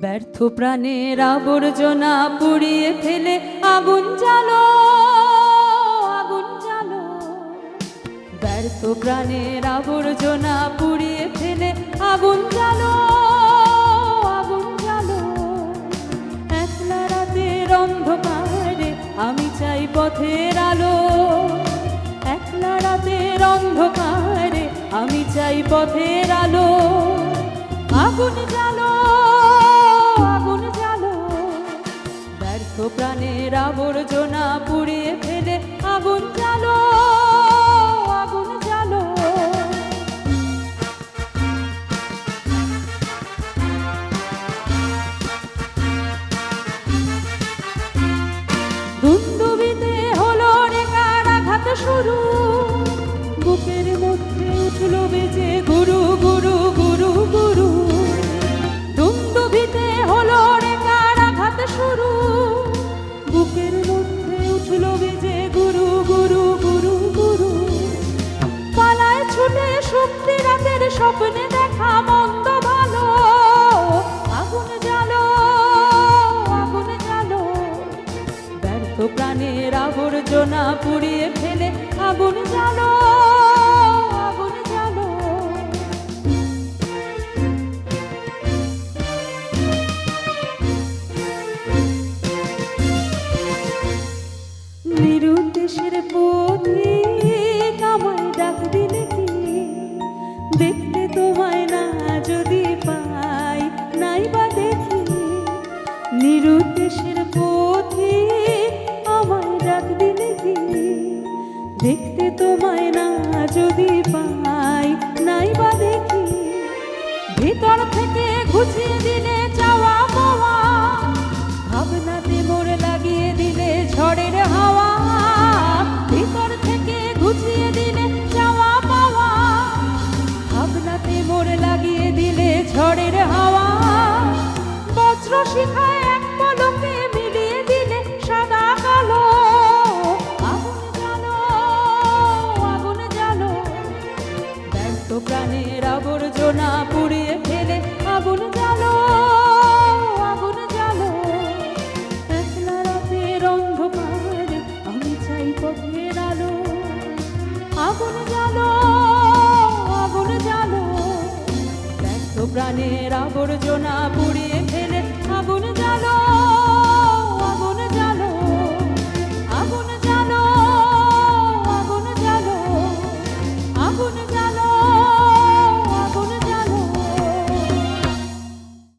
ব্যর্থ প্রাণের আবর্জনা পুড়িয়ে ফেলে আগুন জ্বালো আগুন জ্বালো। ব্যর্থ প্রাণের আবর্জনা পুড়িয়ে ফেলে আগুন জ্বালো আগুন জ্বালো। একলা রাতের অন্ধকারে আমি চাই পথের আলো। একলা রাতের অন্ধকারে আমি চাই পথের আলো। আগুন জ্বালো। প্রাণের আবর্জনা পুড়িয়ে ফেলে আগুন জ্বালো। ব্যর্থ প্রাণের আবর্জনা পুড়িয়ে ফেলে। আগুন জ্বালো আগুন জ্বালো। নিরুদ্দেশের পথে আমায় ডাক দিলে কি? দেখতে তোমায় না, যদি পাই নাই বা দেখি। নিরুদ্দেশের পথে আমায় ডাক দিলে কি? দেখতে তোমায় না যদি পাই নাই বা দেখি। ভিতর থেকে দিলে চাওয়া পাওয়া, ভাবনাতে লাগিয়ে দিলে ঝড়ের হাওয়া। ভিতর থেকে ঘুচিয়ে দিলে চাওয়া পাওয়া, ভাবনাতে মোর লাগিয়ে দিলে ঝড়ের হাওয়া। বজ্র শিখায় আবর্জনা পুড়িয়ে ফেলে আগুন জ্বালো আগুন জ্বালো। একলা রাতের অন্ধকার আমি চাই পথের আলো। আগুন জ্বালো আগুন জ্বালো। ব্যর্থ প্রাণের আবর্জনা পুড়িয়ে ফেলে আগুন জালো আগুন জ্বালো। আগুন জ্বালো, আগুন জালো আগুন জ্বালো।